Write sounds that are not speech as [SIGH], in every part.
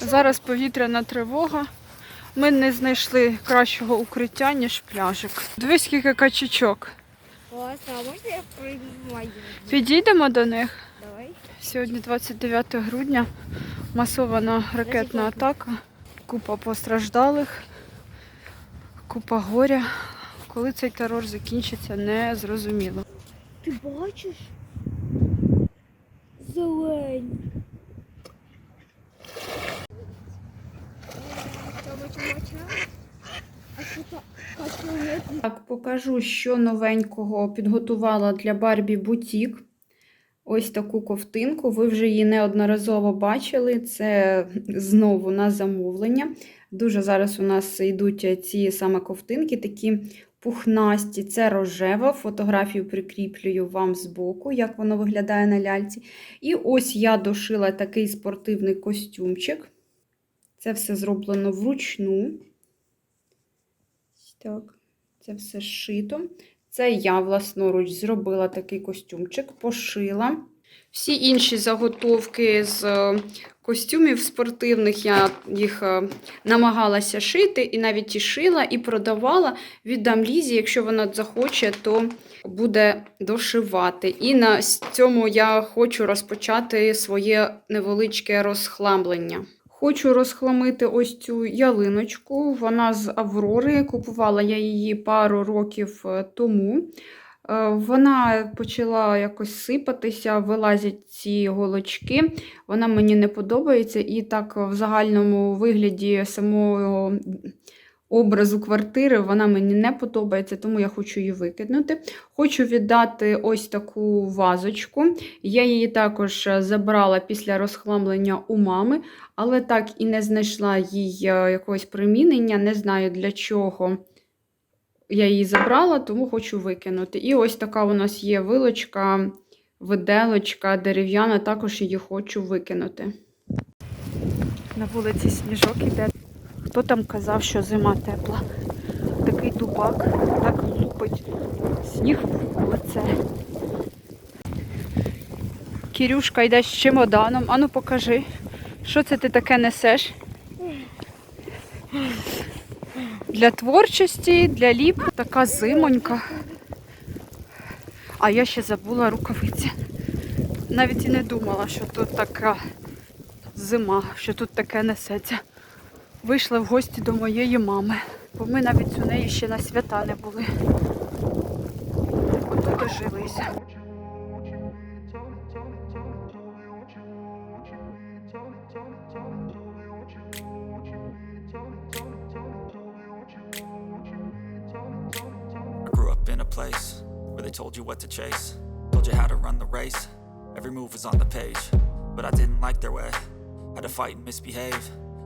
Зараз повітряна тривога. Ми не знайшли кращого укриття, ніж пляжик. Дивись, скільки качечок. Підійдемо до них. Давай. Сьогодні 29 грудня. Масована ракетна атака. Купа постраждалих, купа горя. Коли цей терор закінчиться, не зрозуміло. Ти бачиш? Зелень. А що то качує? Так, покажу, що новенького підготувала для Барбі бутік. Ось таку ковтинку. Ви вже її неодноразово бачили. Це знову на замовлення. Дуже зараз у нас йдуть ці саме ковтинки, такі пухнасті. Це рожева. Фотографію прикріплюю вам збоку, як воно виглядає на ляльці. І ось я дошила такий спортивний костюмчик. Це все зроблено вручну. Так, це все зшито. Це я власноруч зробила такий костюмчик, пошила. Всі інші заготовки з е, костюмів спортивних я їх е, намагалася шити, і навіть і шила, і продавала. Віддам Лізі, якщо вона захоче, то буде дошивати. І на цьому я хочу розпочати своє невеличке розхламлення. Хочу розхламити ось цю ялиночку. Вона з Аврори. Купувала я її пару років е, тому. Е, Вона почала якось сипатися, вилазять ці голочки. Вона мені не подобається, і так в загальному вигляді самого образу квартири вона мені не подобається, тому я хочу її викинути. Хочу віддати ось таку вазочку. Я її також е, забрала після розхламлення у мами, але так і не знайшла їй е, якогось примінення, не знаю для чого я її забрала, тому хочу викинути. І ось така у нас є вилочка, виделочка дерев'яна, також її хочу викинути. На вулиці сніжок іде. Хто там казав, що зима тепла? Такий дубак, так лупить сніг в лице. Кірюшка йде з чемоданом. Ану покажи, що це ти таке несеш? Для творчості, для ліп. Така зимонька. А я ще забула рукавиці. Навіть і не думала, що тут така зима, що тут таке несеться. Вийшла в гості до моєї мами, бо ми навіть у неї ще на свята не були. Ото дожилися. I grew up in a place where they told you what to chase, told you how to run the race. Every move was on the page, but I didn't like their way. Had to fight and misbehave,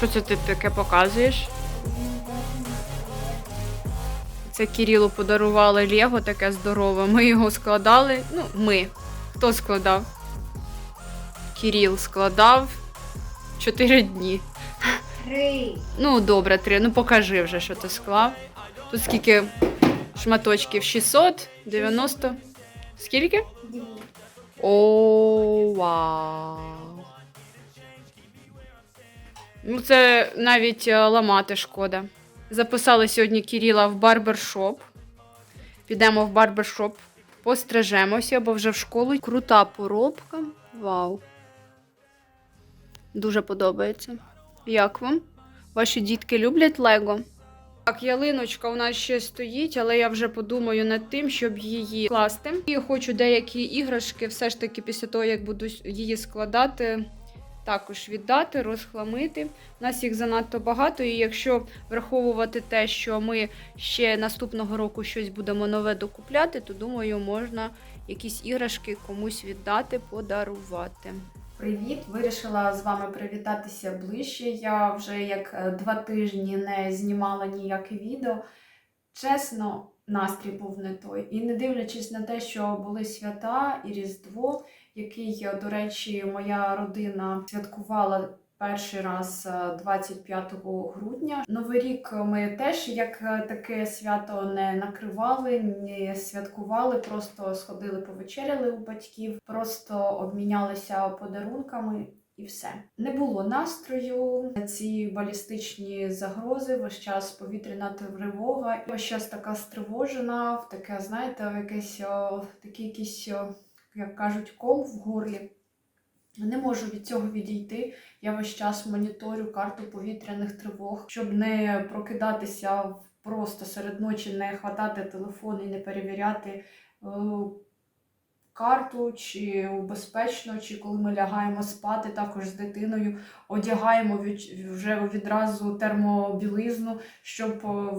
Що це ти таке показуєш? Це Кирилу подарували Лего таке здорове. Ми його складали. Ну, ми. Хто складав? Кирил складав 4 дні. Три. Ну, добре, три. Ну покажи вже, що ти склав. Тут скільки шматочків? 690. Скільки? Дві. О, вау. Ну, це навіть е, ламати шкода. Записали сьогодні Кіріла в барбершоп. Підемо в барбершоп, пострижемося, бо вже в школу. Крута поробка. Вау. Дуже подобається. Як вам? Ваші дітки люблять Лего? Так, ялиночка у нас ще стоїть, але я вже подумаю над тим, щоб її класти. І хочу деякі іграшки, все ж таки, після того, як буду її складати, також віддати, розхламити. У нас їх занадто багато, і якщо враховувати те, що ми ще наступного року щось будемо нове докупляти, то думаю, можна якісь іграшки комусь віддати, подарувати. Привіт! Вирішила з вами привітатися ближче. Я вже як е, два тижні не знімала ніяке відео. Чесно, настрій був не той. І не дивлячись на те, що були свята і Різдво, який, е, до речі, моя родина святкувала перший раз е, 25 грудня. Новий рік ми теж як е, таке свято не накривали, не святкували, просто сходили повечеряли у батьків, просто обмінялися подарунками. І все не було настрою. Ці балістичні загрози, весь час повітряна тривога, весь час така стривожена, в таке, знаєте, якесь якийсь, о, як кажуть, ком в горлі. Не можу від цього відійти. Я весь час моніторю карту повітряних тривог, щоб не прокидатися просто серед ночі, не хватати телефон і не перевіряти е, карту, чи безпечно, чи коли ми лягаємо спати, також з дитиною одягаємо вже відразу термобілизну, щоб е,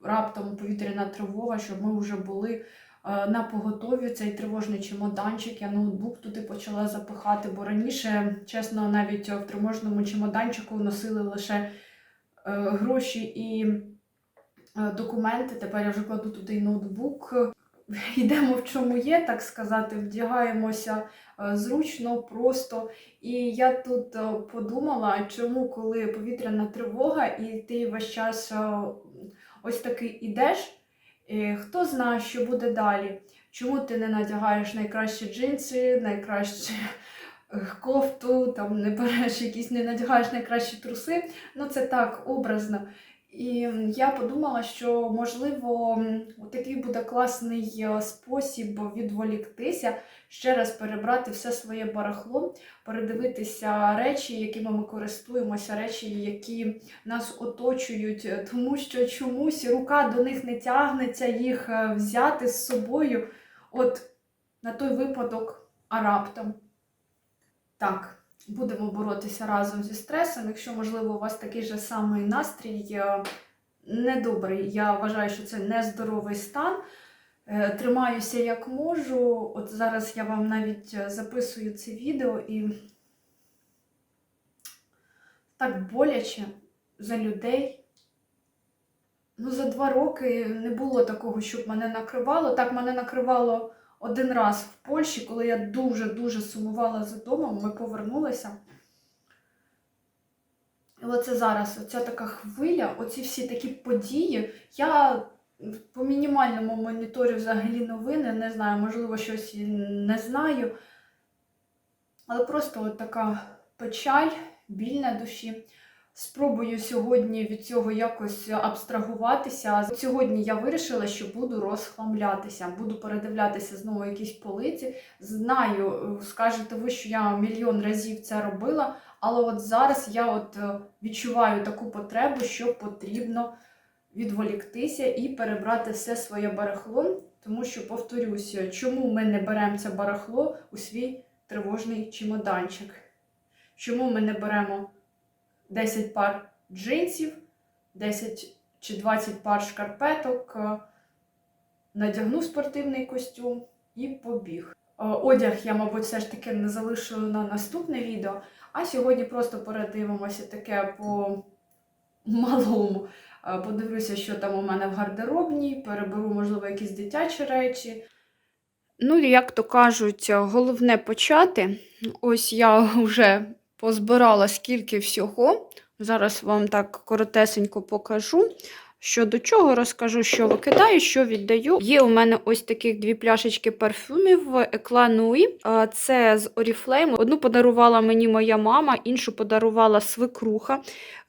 раптом повітряна тривога, щоб ми вже були на поготові цей тривожний чемоданчик. Я ноутбук туди почала запихати, бо раніше, чесно, навіть в тривожному чемоданчику носили лише е, гроші і е, документи. Тепер я вже кладу туди ноутбук. [LAUGHS] Йдемо в чому є, так сказати, вдягаємося е, зручно, просто. І я тут е, подумала, чому, коли повітряна тривога, і ти весь час е, ось такий ідеш, е, хто знає, що буде далі. Чому ти не надягаєш найкращі джинси, найкращі е, кофту, там не береш якісь, не надягаєш найкращі труси. Ну це так образно. І я подумала, що можливо такий буде класний е, спосіб відволіктися, ще раз перебрати все своє барахло, передивитися речі, якими ми користуємося, речі, які нас оточують, тому що чомусь рука до них не тягнеться їх е, взяти з собою. От на той випадок, а раптом. Так, будемо боротися разом зі стресом. Якщо, можливо, у вас такий же самий настрій е, недобрий, я вважаю, що це нездоровий стан. Е, Тримаюся як можу. От зараз я вам навіть е, записую це відео і так боляче за людей. Ну, за два роки не було такого, щоб мене накривало. Так мене накривало один раз в Польщі, коли я дуже-дуже сумувала за домом, ми повернулися. І оце зараз, оця така хвиля, оці всі такі події. Я по мінімальному моніторю взагалі новини, не знаю, можливо, щось не знаю. Але просто от така печаль, біль на душі. Спробую сьогодні від цього якось абстрагуватися. Сьогодні я вирішила, що буду розхламлятися, буду передивлятися знову якісь полиці. Знаю, скажете ви, що я мільйон разів це робила, але от зараз я от е, відчуваю таку потребу, що потрібно відволіктися і перебрати все своє барахло, тому що, повторюся, чому ми не беремо це барахло у свій тривожний чемоданчик? Чому ми не беремо 10 пар джинсів, 10 чи 20 пар шкарпеток, е, надягну спортивний костюм і побіг. Е, Одяг я, мабуть, все ж таки не залишу на наступне відео, а сьогодні просто передивимося таке по малому. Е, Подивлюся, що там у мене в гардеробній, переберу, можливо, якісь дитячі речі. Ну, як то кажуть, головне почати. Ось я [LAUGHS] вже позбирала скільки всього. Зараз вам так коротесенько покажу. Що до чого розкажу, що викидаю, що віддаю. Є у мене ось таких дві пляшечки парфюмів Eclat Nui. Це з Oriflame. Одну подарувала мені моя мама, іншу подарувала свекруха.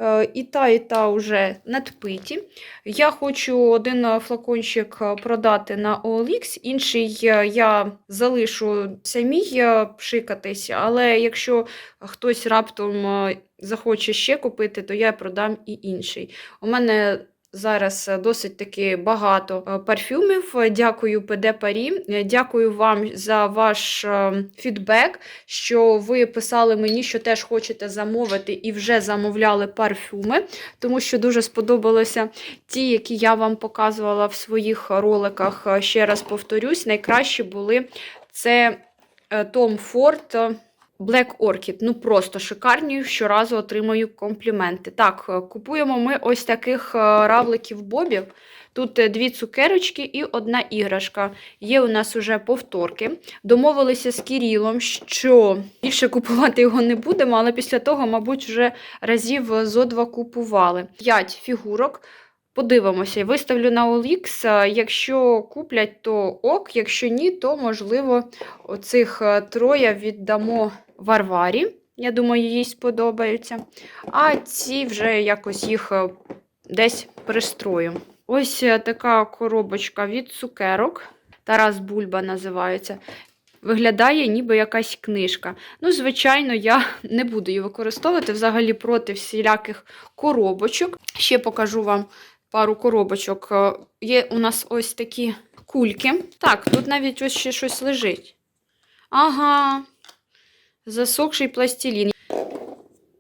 Е, І та, і та вже надпиті. Я хочу один флакончик продати на OLX, інший е, я залишу самій е, пшикатись, але якщо хтось раптом захоче ще купити, то я продам і інший. У мене зараз е, досить таки багато е, парфюмів. Дякую ПД Парі. Е, Дякую вам за ваш фідбек, що ви писали мені, що теж хочете замовити і вже замовляли парфюми, тому що дуже сподобалося ті, які я вам показувала в своїх роликах. Ще раз повторюсь, найкращі були це Ford е, Black Orchid. Ну просто шикарні. Щоразу отримую компліменти. Так, е, купуємо ми ось таких е, равликів бобів. Тут е, дві цукерочки і одна іграшка. Є у нас уже повторки. Домовилися з Кірілом, що більше купувати його не будемо, але після того, мабуть, вже разів зо два купували. П'ять фігурок. Подивимося, виставлю на OLX. Якщо куплять, то ок, якщо ні, то можливо оцих троє віддамо Варварі. Я думаю, їй сподобаються. А ці вже якось їх е, десь пристрою. Ось е, така коробочка від цукерок. Тарас Бульба називається. Виглядає ніби якась книжка. Ну, звичайно, я [LAUGHS] не буду її використовувати взагалі проти всіляких коробочок. Ще покажу вам пару коробочок. Е, Є у нас ось такі кульки. Так, тут навіть ось ще щось лежить. Ага, засохший пластилін.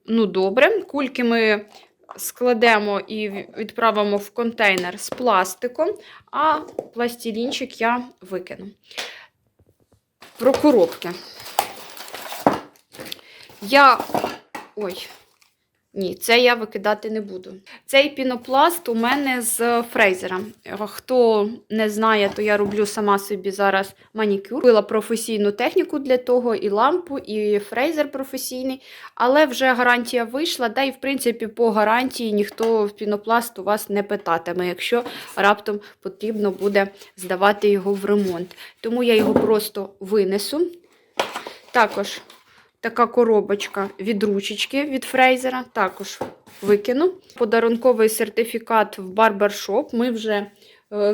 Ну, добре, кульки ми складемо і відправимо в контейнер з пластиком, а пластилінчик я викину. Про коробки. Я. Ой. Ні, це я викидати не буду. Цей пінопласт у мене з фрейзера. Е, Хто не знає, то я роблю сама собі зараз манікюр. Купила професійну техніку для того, і лампу, і фрейзер професійний. Але вже гарантія вийшла, та й в принципі по гарантії ніхто в пінопласт у вас не питатиме, якщо раптом потрібно буде здавати його в ремонт. Тому я його просто винесу. Також така коробочка від ручечки від фрейзера. Також викину. Подарунковий сертифікат в барбершоп. Ми вже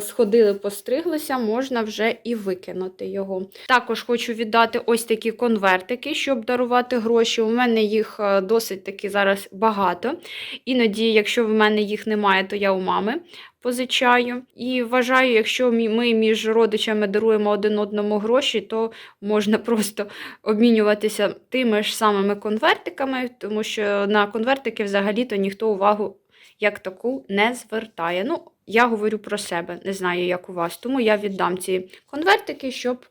сходили, постриглися, можна вже і викинути його. Також хочу віддати ось такі конвертики, щоб дарувати гроші. У мене їх е, досить таки зараз багато. Іноді, якщо в мене їх немає, то я у мами позичаю. І вважаю, якщо ми між родичами даруємо один одному гроші, то можна [LAUGHS] просто обмінюватися тими ж самими конвертиками, тому що на конвертики взагалі-то ніхто увагу як таку не звертає. Ну, я говорю про себе, не знаю, як у вас. Тому я віддам ці конвертики, щоб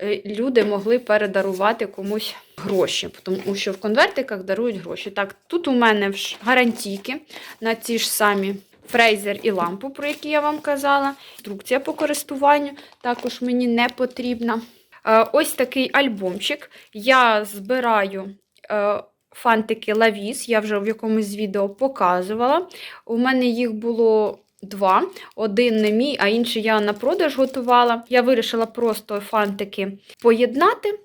е, люди могли передарувати комусь гроші, тому що в конвертиках дарують гроші. Так, тут у мене гарантійки на ці ж самі фрейзер і лампу, про які я вам казала. Інструкція по користуванню також мені не потрібна. Е, Ось такий альбомчик. Я збираю е, фантики Лавіс, я вже в якомусь відео показувала. У мене їх було два. Один не мій, а інший я на продаж готувала. Я вирішила просто фантики поєднати,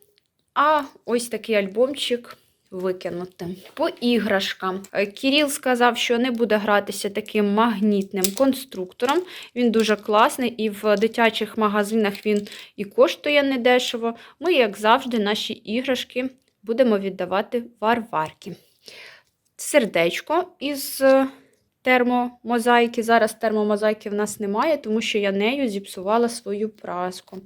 а ось такий альбомчик викинути. По іграшкам. Кіріл сказав, що не буде гратися таким магнітним конструктором. Він дуже класний, і в дитячих магазинах він і коштує недешево. Ми, як завжди, наші іграшки будемо віддавати варварки. Сердечко із е, термомозаїки. Зараз термомозаїки в нас немає, тому що я нею зіпсувала свою праску.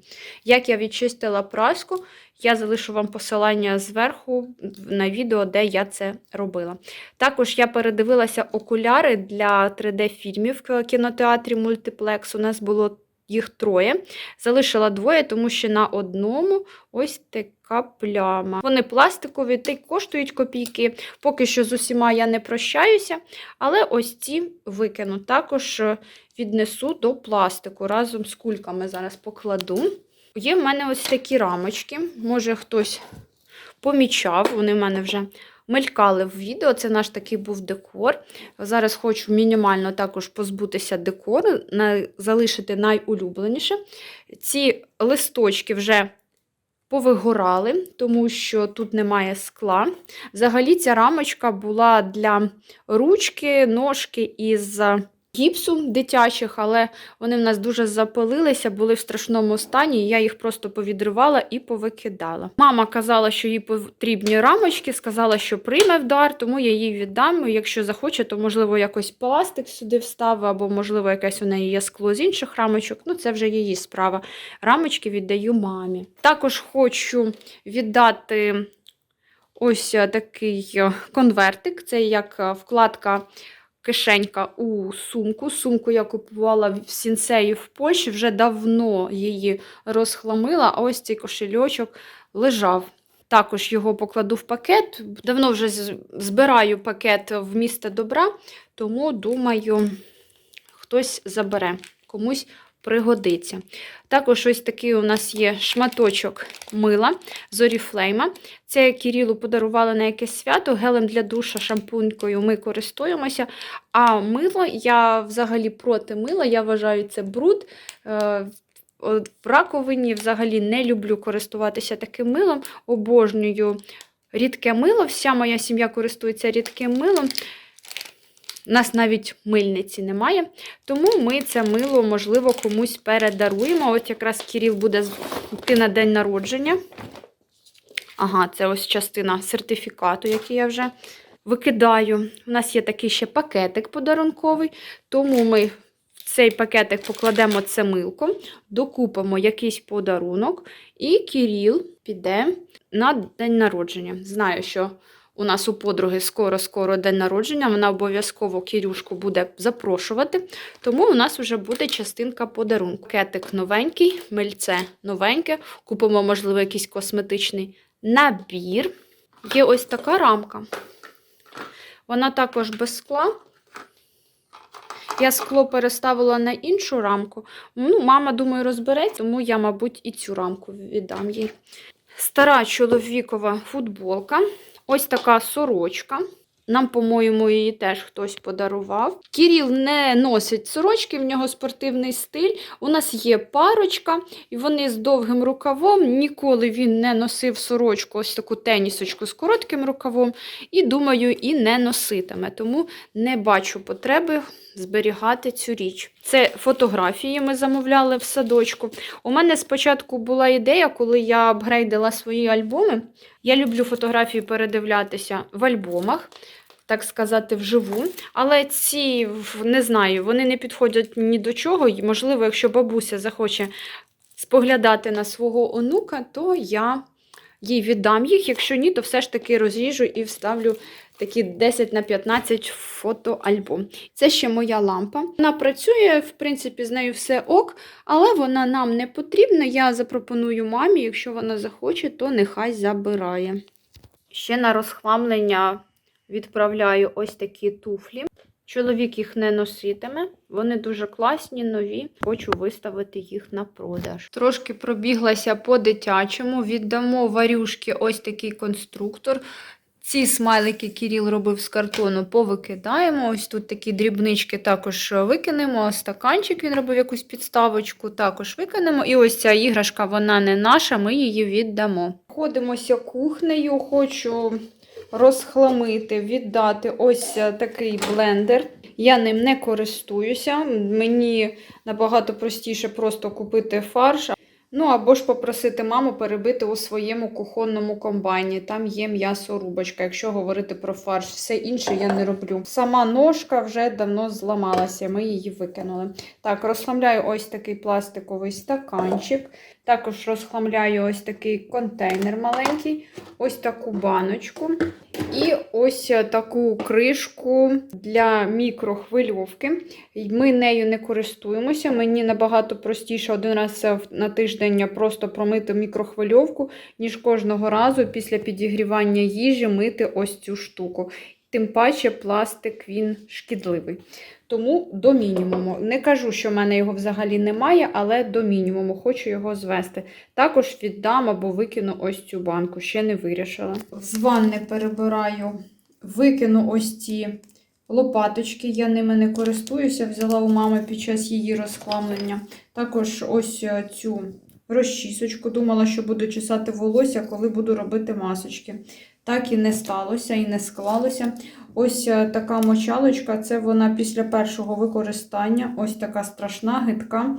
Як я відчистила праску, я залишу вам посилання зверху на відео, де я це робила. Також я передивилася окуляри для 3D-фільмів в кінотеатрі Мультиплекс. У нас було їх троє. Залишила двоє, тому що на одному ось така пляма. Вони пластикові, та й коштують копійки. Поки що з усіма я не прощаюся, але ось ці викину. Також е, віднесу до пластику разом з кульками зараз покладу. Є в мене ось такі рамочки. Може хтось помічав, вони в мене вже мелькали в відео. Це наш такий був декор. Зараз хочу мінімально також позбутися декору, залишити найулюбленіше. Ці листочки вже повигорали, тому що тут немає скла. Взагалі, ця рамочка була для ручки, ножки із гіпсу дитячих, але вони в нас дуже запалилися, були в страшному стані. і Я їх просто повідривала і повикидала. Мама казала, що їй потрібні рамочки, сказала, що прийме вдар, тому я їй віддам. Якщо захоче, то можливо якось пластик сюди вставив, або, можливо, якесь у неї є скло з інших рамочок. Ну, це вже її справа. Рамочки віддаю мамі. Також хочу віддати ось е, такий е, конвертик. Це як е, вкладка. Кишенька у сумку. Сумку я купувала в сінсеї в Польщі, вже давно її розхламила, а ось цей кошельочок лежав. Також його покладу в пакет. Давно вже збираю пакет в місто добра, тому думаю, хтось забере, комусь пригодиться. Також ось такий у нас є шматочок мила з Oriflame. Це Кірілу подарували на якесь свято, гелем для душа, шампунькою ми користуємося. А мило, я взагалі проти мила, я вважаю, це бруд. Е, В раковині взагалі не люблю користуватися таким милом, обожнюю рідке мило. Вся моя сім'я користується рідким милом. У нас навіть мильниці немає, тому ми це мило, можливо, комусь передаруємо. От якраз Кіріл буде йти на день народження. Ага, це ось частина сертифікату, який я вже викидаю. У нас є такий ще пакетик подарунковий, тому ми в цей пакетик покладемо це милко, докупимо якийсь подарунок, і Кіріл піде на день народження. Знаю, що у нас у подруги скоро-скоро день народження, вона обов'язково Кірюшку буде запрошувати, тому у нас вже буде частинка подарунку. Пакетик новенький, мильце новеньке, купимо, можливо, якийсь косметичний набір. Є ось така рамка. Вона також без скла. Я скло переставила на іншу рамку. Ну, мама, думаю, розбереться, тому я, мабуть, і цю рамку віддам їй. Стара чоловікова футболка. Ось така сорочка. Нам, по-моєму, її теж хтось подарував. Кіріл не носить сорочки, в нього спортивний стиль. У нас є парочка, і вони з довгим рукавом. Ніколи він не носив сорочку, ось таку тенісочку з коротким рукавом. І, думаю, і не носитиме. Тому не бачу потреби зберігати цю річ. Це фотографії ми замовляли в садочку. У мене спочатку була ідея, коли я апгрейдила свої альбоми. Я люблю фотографії передивлятися в альбомах, так сказати, вживу. Але ці, не знаю, вони не підходять ні до чого. І, можливо, якщо бабуся захоче споглядати на свого онука, то я їй віддам їх. Якщо ні, то все ж таки розріжу і вставлю такі 10 на 15 фотоальбом. Це ще моя лампа. Вона працює, в принципі, з нею все ок, але вона нам не потрібна. Я запропоную мамі, якщо вона захоче, то нехай забирає. Ще на розхламлення відправляю ось такі туфлі. Чоловік їх не носитиме, вони дуже класні, нові. Хочу виставити їх на продаж. Трошки пробіглася по дитячому. Віддамо варюшки ось такий конструктор. Ці смайлики Кіріл робив з картону, повикидаємо. Ось тут такі дрібнички також викинемо. Стаканчик він робив якусь підставочку, також викинемо. І ось ця іграшка, вона не наша, ми її віддамо. Ходимося кухнею, хочу розхламити, віддати ось такий блендер. Я ним не користуюся. Мені набагато простіше просто купити фарш. Ну або ж попросити маму перебити у своєму кухонному комбайні. Там є м'ясорубочка, якщо говорити про фарш. Все інше я не роблю. Сама ножка вже давно зламалася, ми її викинули. Так, розслабляю ось такий пластиковий стаканчик. Також розхламляю ось такий контейнер маленький, ось таку баночку. І ось е, таку кришку для мікрохвильовки. Ми нею не користуємося. Мені набагато простіше один раз е, на тиждень просто промити мікрохвильовку, ніж кожного разу після підігрівання їжі мити ось цю штуку. Тим паче пластик він шкідливий. Тому до мінімуму. Не кажу, що в мене його взагалі немає, але до мінімуму хочу його звести. Також віддам або викину ось цю банку, ще не вирішила. З ванни перебираю, викину ось ці лопаточки, я ними не користуюся, взяла у мами під час її розхламлення. Також ось е, цю розчісочку. Думала, що буду чесати волосся, коли буду робити масочки. Так і не сталося, і не склалося. Ось е, така мочалочка, це вона після першого використання. Ось така страшна, гидка.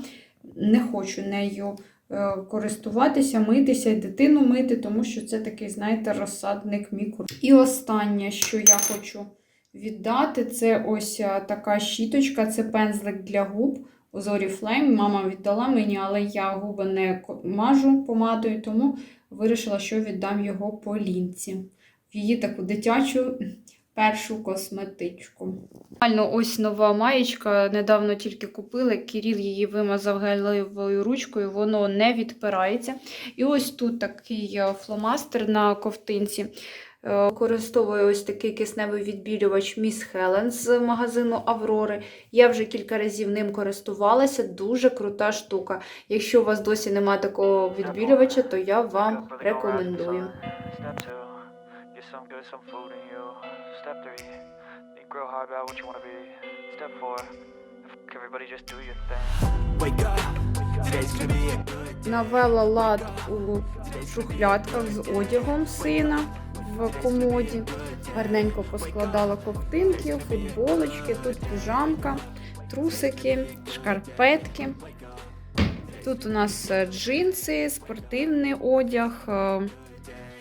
Не хочу нею е, користуватися, митися і дитину мити, тому що це такий, знаєте, розсадник мікро. І останнє, що я хочу віддати, це ось е, така щіточка, це пензлик для губ. У Oriflame. Мама віддала мені, але я губи не мажу помадою, тому вирішила, що віддам його по лінці. В її таку дитячу першу косметичку. Реально, ось нова маєчка. Недавно тільки купили. Кіріл її вимазав гелевою ручкою, воно не відпирається. І ось тут такий е, фломастер на ковтинці. Е, Використовую ось такий кисневий відбілювач Miss Helen з магазину Аврори. Я вже кілька разів ним користувалася. Дуже крута штука. Якщо у вас досі немає такого відбілювача, то я вам рекомендую. Навела лад у шухлядках з одягом сина комоді. Гарненько поскладала ковтинки, футболочки, тут піжамка, трусики, шкарпетки. Тут у нас е, джинси, спортивний одяг, е,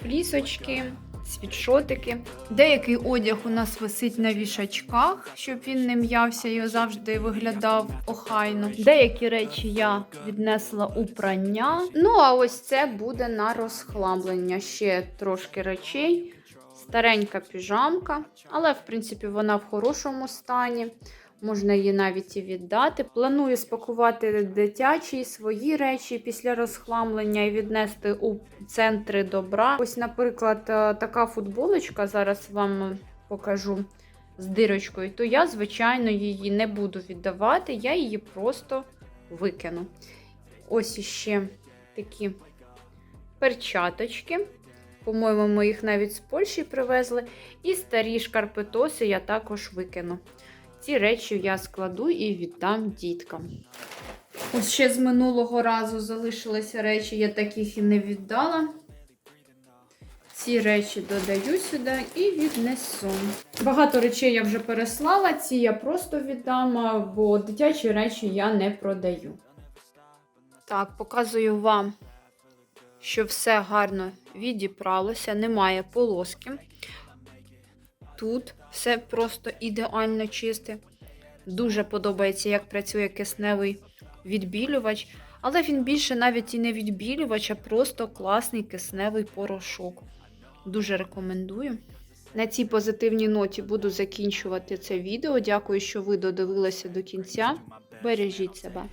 флісочки, світшотики. Деякий одяг у нас висить на вішачках, щоб він не м'явся і завжди виглядав охайно. Деякі речі я віднесла у прання. Ну, а ось це буде на розхламлення. Ще трошки речей. Старенька піжамка, але в принципі вона в хорошому стані. Можна її навіть і віддати. Планую спакувати дитячі свої речі після розхламлення і віднести у центри добра. Ось, наприклад, е, така футболочка, зараз вам покажу з дирочкою, то я, звичайно, її не буду віддавати, я її просто викину. Ось іще такі перчаточки. По-моєму, ми їх навіть з Польщі привезли. І старі шкарпетоси я також викину. Ці речі я складу і віддам діткам. Ось ще з минулого разу залишилися речі, я таких і не віддала. Ці речі додаю сюди і віднесу. Багато речей я вже переслала, ці я просто віддам, бо дитячі речі я не продаю. Так, показую вам, що все гарно відіпралося, немає полоски. Тут все просто ідеально чисте. Дуже подобається, як працює кисневий відбілювач. Але він більше навіть і не відбілювач, а просто класний кисневий порошок. Дуже рекомендую. На цій позитивній ноті буду закінчувати це відео. Дякую, що ви додивилися до кінця. Бережіть себе.